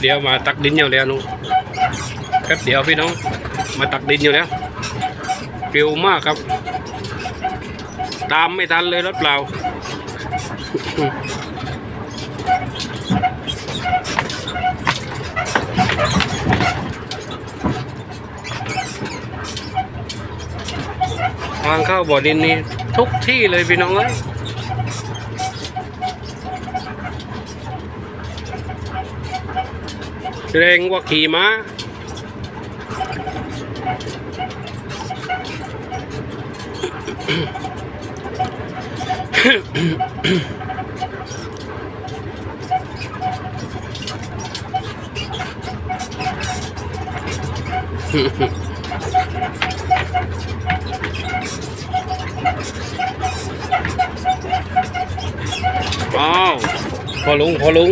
เดียวมาตักดินอยู่แล้วนุแป๊บเดียวพี่น้อง มาตักดินอยู่แล้วเร็วมากครับ ตามไม่ทันเลยรถเปล่า ทางเข้าบ่อดินนี่ทุกที่เลยพี่น้องเอ้ย เรงกว่าขี่ม้าอ้าวพอลุงพอลุง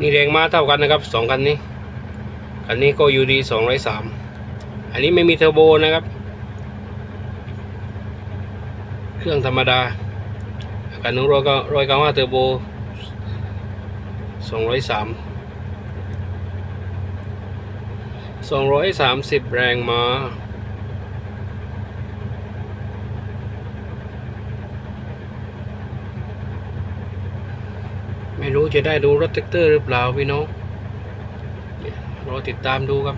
นี่แรงม้าเท่ากันนะครับสองคันนี้คันนี้ก็ยูดีสองร้อยสามอันนี้ไม่มีเทอร์โบนะครับ เครื่องธรรมดาคันนู้นร้อยก็ร้อยเก้าห้าเทอร์โบสองร้อยสามสองร้อยสามสิบแรงม้า ไม่รู้จะได้ดูรถแท็กเตอร์หรือเปล่าพี่น้องรอติดตามดูครับ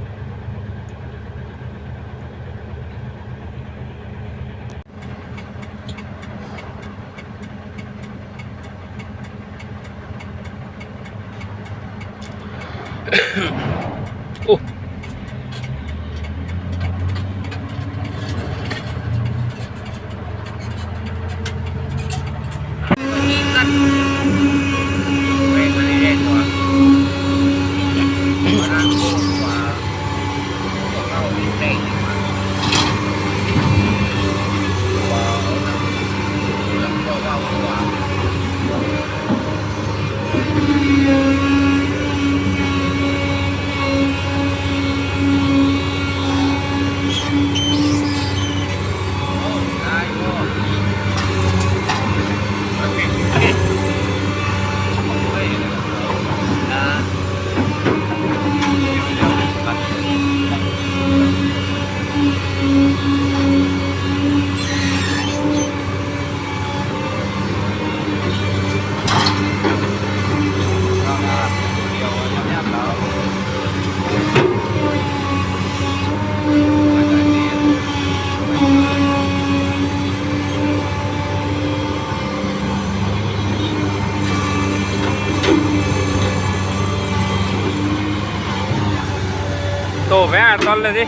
ไปอะตอนเลยดิ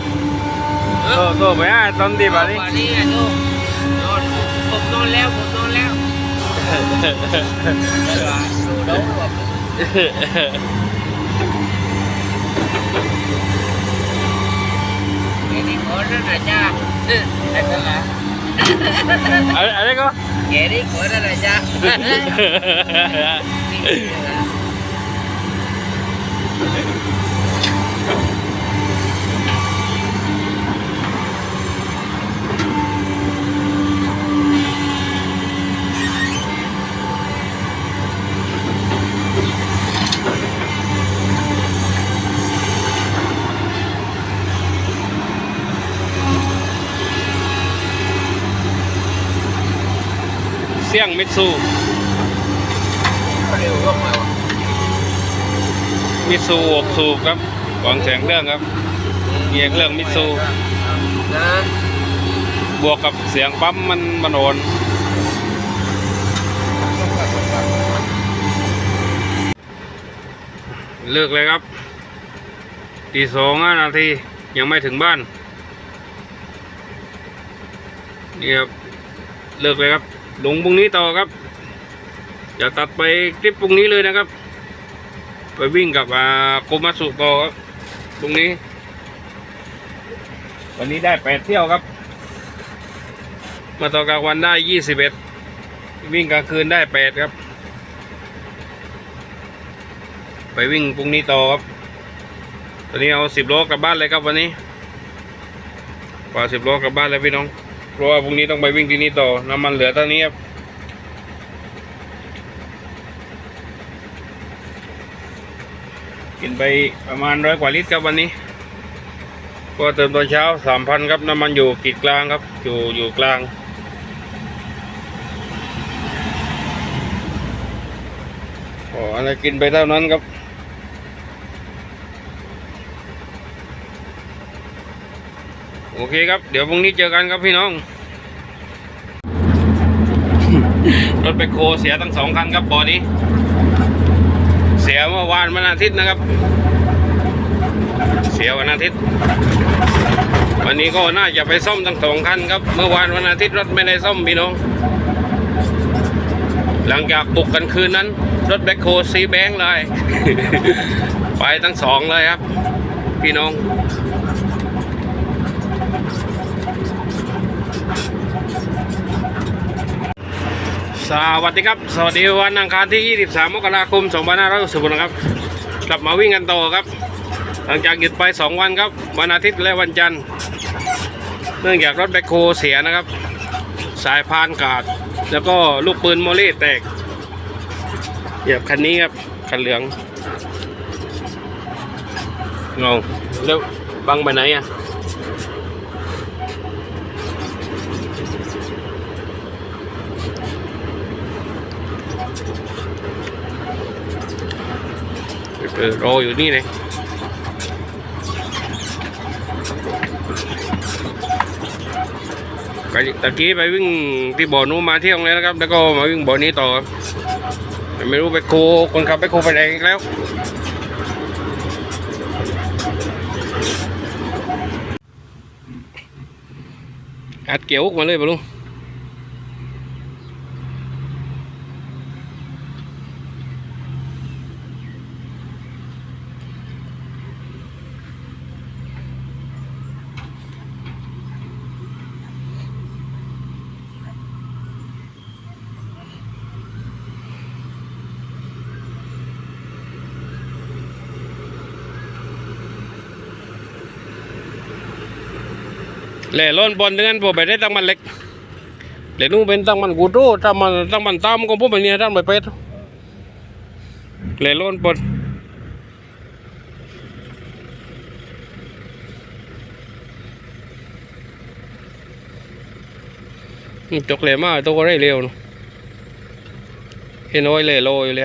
โตโตไปอะตอนดีป่ะนี่วันนี้อะลูกนอนผมนอนแล้วผมนอนแล้วดูดูแบบนี่ขอนั่นนะจ้าไอ้นั่นละ อะไรอะไรก็ แกนี่ขอนั่นนะจ้า เสี่ยงมิตซูมิตซูอกสูบครับหวังแสงเรื่องครับเกียงเรื่องมิตซูบวกกับเสียงปั๊มมันมันโอนเลิกเลยครับตีสองนาทียังไม่ถึงบ้านนี่ครับเลิกเลยครับ ลงพรุ่งนี้ต่อครับจะตัดไปคลิปพรุ่งนี้เลยนะครับ ไปวิ่งกับอ่าโกมาสุต่อครับตรงนี้ วันนี้ได้แปดเที่ยวครับ มาต่อกลางวันได้ยี่สิบเอ็ดวิ่งกลางคืนได้แปดครับ ไปวิ่งพรุ่งนี้ต่อครับ ตอนนี้เอาสิบโลกลับบ้านเลยครับวันนี้กว่าสิบโลกลับบ้านเลยพี่น้อง เพราะว่าพรุ่งนี้ต้องไปวิ่งที่นี่ต่อ น้ำมันเหลือเท่านี้ครับกินไปประมาณร้อยกว่าลิตรครับวันนี้ ก็เติมตอนเช้าสามพันครับน้ำมันอยู่กีดกลางครับ อยู่อยู่กลาง อ๋ออะไรกินไปเท่านั้นครับ อเคครับ เดี๋ยวพรุ่งนี้เจอกันครับพี่น้อง รถไปโคเสียทั้งสองคันครับบอนี้ เสียเมื่อวานวันอาทิตย์นะครับ เสียวันอาทิตย์ วันนี้ก็น่าจะไปซ่อมทั้งสองคันครับ เมื่อวานวันอาทิตย์รถไม่ได้ซ่อมพี่น้อง หลังจากบุกกันคืนนั้น รถแบ็คโฮซีแบงค์เลย ไปทั้งสองเลยครับ พี่น้อง สวัสดีครับ สวัสดีวันอังคารที่ 23 มกราคม 2560นะครับ กลับมาวิ่งกันต่อครับ หลังจากหยุดไป 2 วันครับ วันอาทิตย์และวันจันทร์ เนื่องจากรถแบ็คโฮเสียนะครับ สายพานขาด แล้วก็ลูกปืนโมเล่แตก เหยียบคันนี้ครับ คันเหลืองงงแล้วบังไปไหนอะ เออรออยู่นี่เลยไปตะกี้ไปวิ่งที่บ่อนู้มาเที่ยงแล้วนะครับ แล้วก็มาวิ่งบ่อนี้ต่อครับแต่ไม่รู้ไปโคคนขับไปโคไปไหนอีกแล้วอัดเกี่ยวมาเลยปะลุง แล่ล้นบอลนั้นผมไปได้ตั้งมันเล็กเล่นู้เป็นตั้งมันกูดูตั้งมันตั้งมันตามของผมไปเนี่ยตั้งไปเป็ดเหล่ล้นบอลจกเล่มาตัวก็ได้เร็วเนาะห็นน้อยเลยลอยู่เลย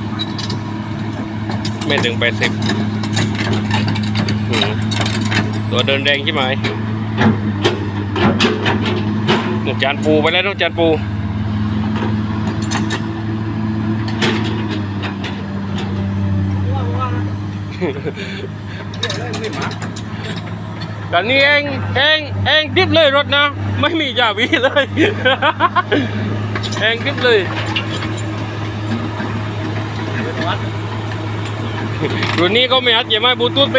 ไม่ถึงแปดสิบตัวเดินแดงใช่ไหมนู่นจานปูไปแล้วนู่นจานปูตอนนี้เองเองเองดิบเลยรถนะ ไม่มีจ่าวีเลย เองดิบเลย รุ่นนี้ก็ไม่อัดอย่ามาบลูทูธไป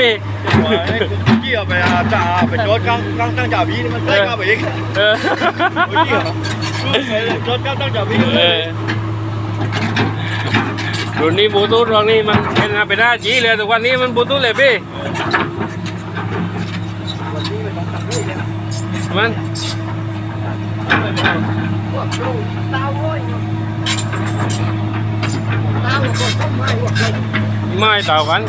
เกี่ยวไปจ่าไปจทย์กลางกลางตั้งจ่าบีนี่มันได้เข้าไปอีกเออโอ้เกี่ยวไปโจทย์กลางตั้งจ่าบีเออรุ่นนี้บลูทูธตรงนี้มันเป็นเป็นห้าจีเลยแต่วันนี้มันบลูทูธเลยพี่มันไม้ต่อกันก็ปูยาว คน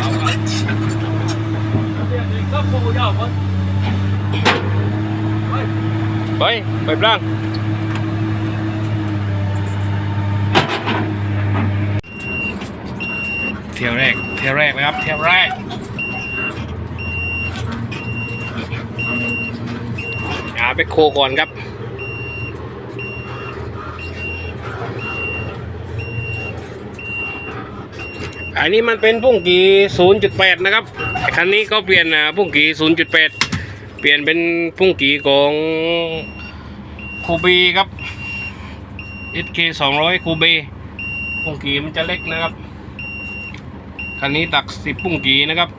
ไปไปปล้างเที่ยวแรกเที่ยวแรกนะครับเที่ยวแรกหาไปโคก่อนครับ อันนี้มันเป็นพุ่งกี0.8 นะครับ คันนี้ก็เปลี่ยนอ่าพุ่งกี0.8 เปลี่ยนเป็นพุ่งกีของคูบีครับ SK 200คูบีพุ่งกีมันจะเล็กนะครับ คันนี้ตัก 10 พุ่งกีนะครับ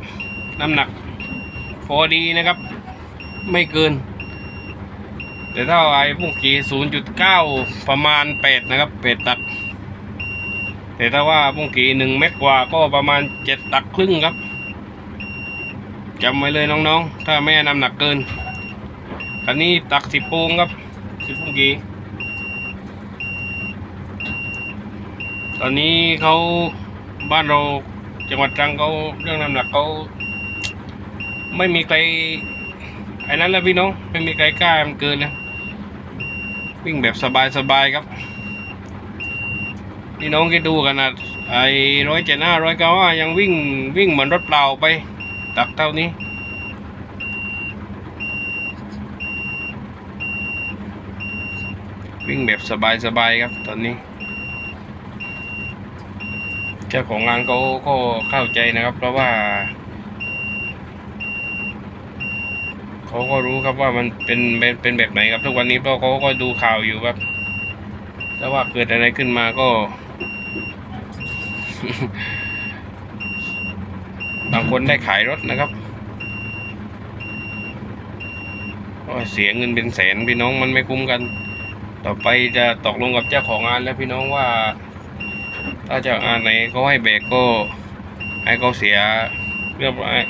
น้ำหนักพอดีนะครับ ไม่เกิน แต่ถ้าไอ้พุ่งกี0.9 ประมาณ 8 นะครับ8ตัก แต่ถ้าว่าพุ่งกีหนึ่งเมตรกว่าก็ประมาณเจ็ดตักครึ่งครับจำไว้เลยน้องๆ ถ้าแม่น้ำหนักเกินอันนี้ตักสิบโปงครับสิบพุ่งกีตอนนี้เขาบ้านเราจังหวัดตรังเขาเรื่องน้ำหนักเขาไม่มีใครไอ้นั้นแล้วพี่น้องไม่มีใครกล้ามันเกินนะวิ่งแบบสบายๆครับ พี่น้องคิดดูกันนะไอ้ร้อยเจ็ดห้าร้อยเก้าวายังวิ่งวิ่งเหมือนรถเปล่าไป ตักเท่านี้ วิ่งแบบสบายๆครับตอนนี้เจ้าของงานเขาก็เข้าใจนะครับ เพราะว่าเขาก็รู้ครับว่ามันเป็นเป็นเป็นแบบไหนครับทุกวันนี้เพราะเขาก็ดูข่าวอยู่ครับถ้าว่าเกิดอะไรขึ้นมาก็ บางคนได้ขายรถนะครับเสียเงินเป็นแสนพี่น้องมันไม่คุ้มกัน ต่อไปจะตกลงกับเจ้าของงานแล้วพี่น้องว่า ถ้าเจ้างานไหนเขาให้แบกก็ให้เขาเสียเรื่องไอ้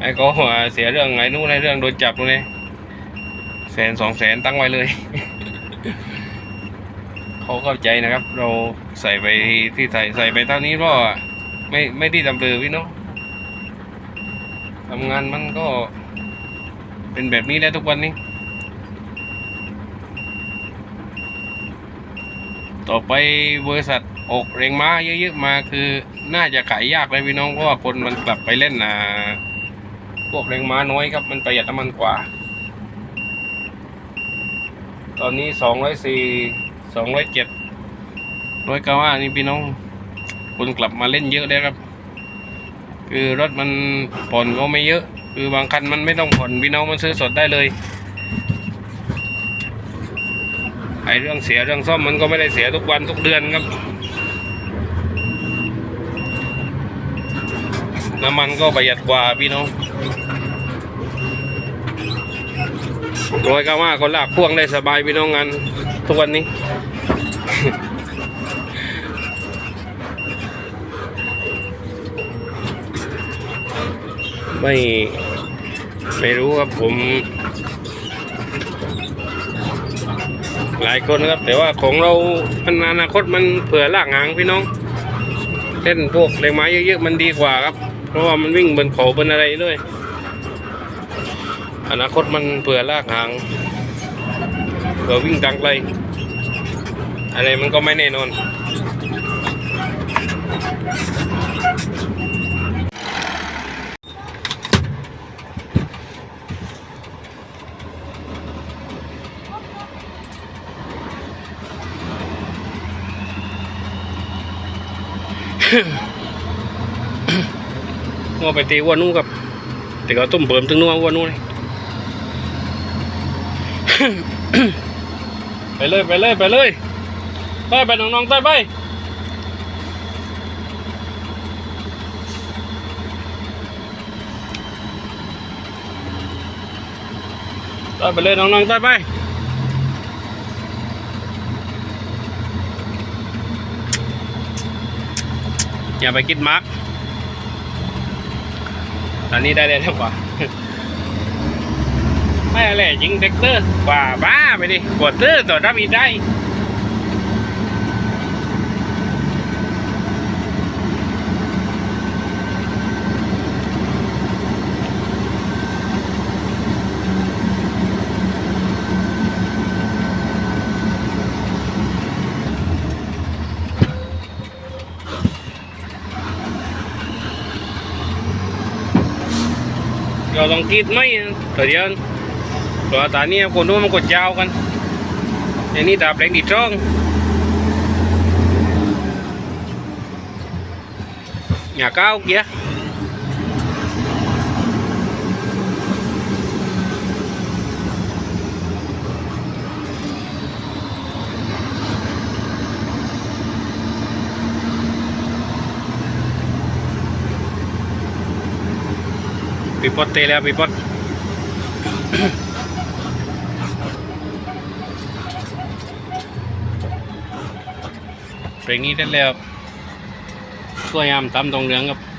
ให้เขาเสียเรื่องไงนู้นในเรื่องโดนจับตรงนี้แสนสองแสนตั้งไว้เลย เขาเข้าใจนะครับ เราใส่ไปที่ใส่ใส่ไปเท่านี้ก็ไม่ไม่ได้ทำเลือพี่น้องทำงานมันก็เป็นแบบนี้แล้วทุกวันนี้ ต่อไปบริษัทอกแรงม้าเยอะๆมาคือน่าจะขายยากเลยพี่น้องเพราะว่าคนมันกลับไปเล่นอ่าพวกแรงม้าน้อยครับมันประหยัดน้ำมันกว่า ตอนนี้สองร้อยสี่ สองร้อยเจ็ดร้อยเก้าห้านี่พี่น้องคนกลับมาเล่นเยอะเลยครับ คือรถมันผ่อนก็ไม่เยอะ คือบางคันมันไม่ต้องผ่อนพี่น้องมันซื้อสดได้เลยไอเรื่องเสียเรื่องซ่อมมันก็ไม่ได้เสียทุกวันทุกเดือนครับ น้ำมันก็ประหยัดกว่าพี่น้องร้อยก้าห้าก็ลากพ่วงได้สบายพี่น้องงานทุกวันนี้ ไม่ไม่รู้ครับผม หลายคนครับ แต่ว่าของเรามันอนาคตมันเผื่อลากหางพี่น้องเล่นพวกแรงไม้เยอะๆมันดีกว่าครับ เพราะว่ามันวิ่งบนเขาบนอะไรด้วย อนาคตมันเผื่อลากหางเผื่อวิ่งกลางไกลอะไรมันก็ไม่แน่นอน งัวไปตีวัวนู้นครับ แต่ก็ต้มเปิมถึงนัววัวนู้เลยไปเลยไปเลยไปเลยไปไปน้องๆไปไปไปไปเลยน้องๆไปไป อย่าไปคิดมาร์กอันนี้ได้เลยแล้วกว่าไม่อะไรยิงเด็กเตอร์กว่าบ้าไปดิกดเตอร์ตัวรับอีได้ เราต้องกรีดไหมตัวเดียวตัวตาเนี่ยคนนู้นมันกดยาวกันอันนี้ตาแปลงดีจ้อง করতে এলে বিপদ เปรงนี้ได้แล้วสวยงามตามตรงเรืองครับ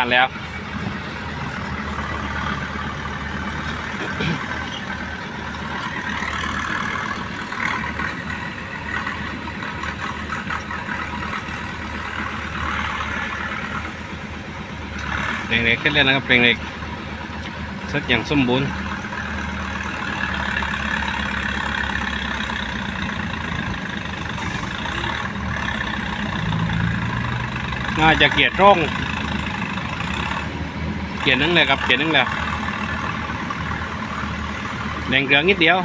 มานแล้ว เล็กๆขึ้นเลยนะครับเล็กๆสักอย่างสมบูรณ์น่าจะเกียดร์ตรง เขียนนึงเลยครับเขียนนึงเลยแดงเกลืองนิดเดียว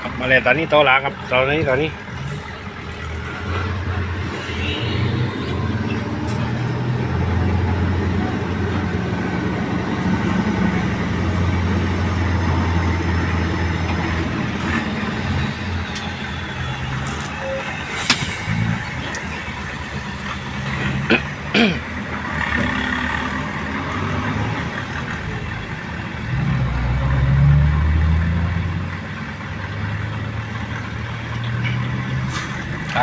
ครับมาเลยตอนนี้โตแล้วครับตอนนี้ตอนนี้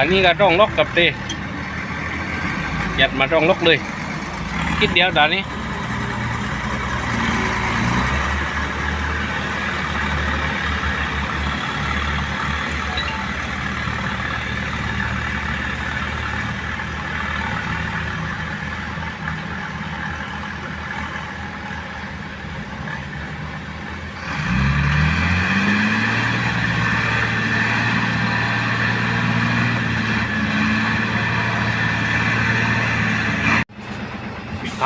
อันนี้ก็ต้องล็อกกับเตยัดมาต้องล็อกเลยคิดเดียวตอนนี้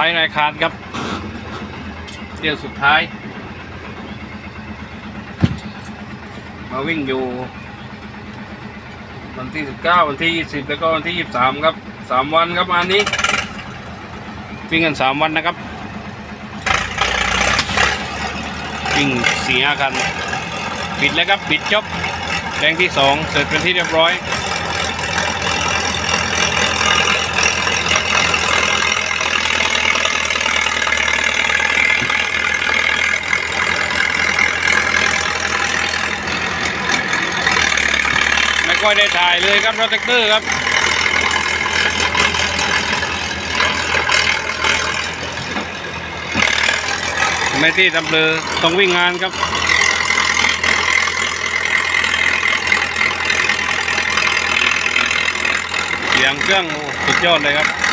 ายรายการครับเที่ยวสุดท้าย มาวิ่งอยู่ วันที่ 19 วันที่ 20 แล้วก็วันที่ 23 ครับ 3 วันครับอันนี้วิ่งกัน 3 วันนะครับ วิ่งเสี่ห้ากันปิดแล้วครับ ปิดจบแรงที่ 2 เสร็จเป็นที่เรียบร้อย ค่อยได้ถ่ายเลยครับรถแท็กเตอร์ครับไม่ที่ทำเลอต้องวิ่งงานครับเสียงเครื่องโอ้สุดยอดเลยครับ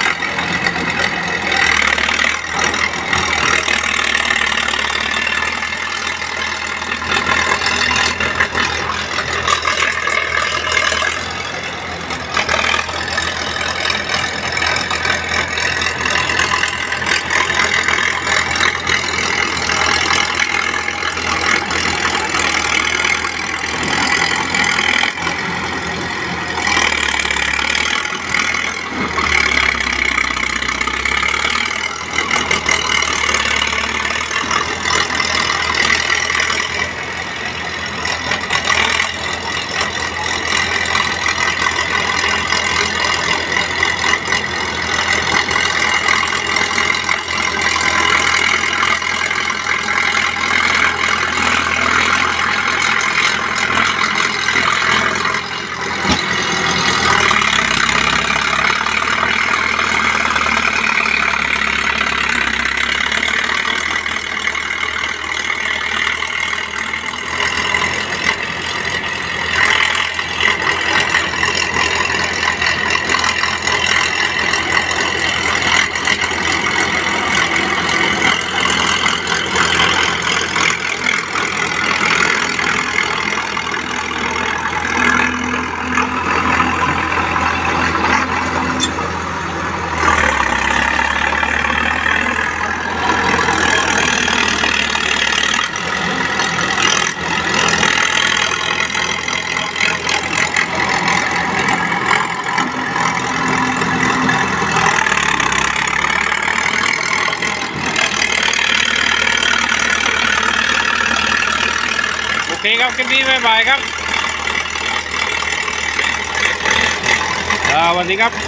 วัสดีครับ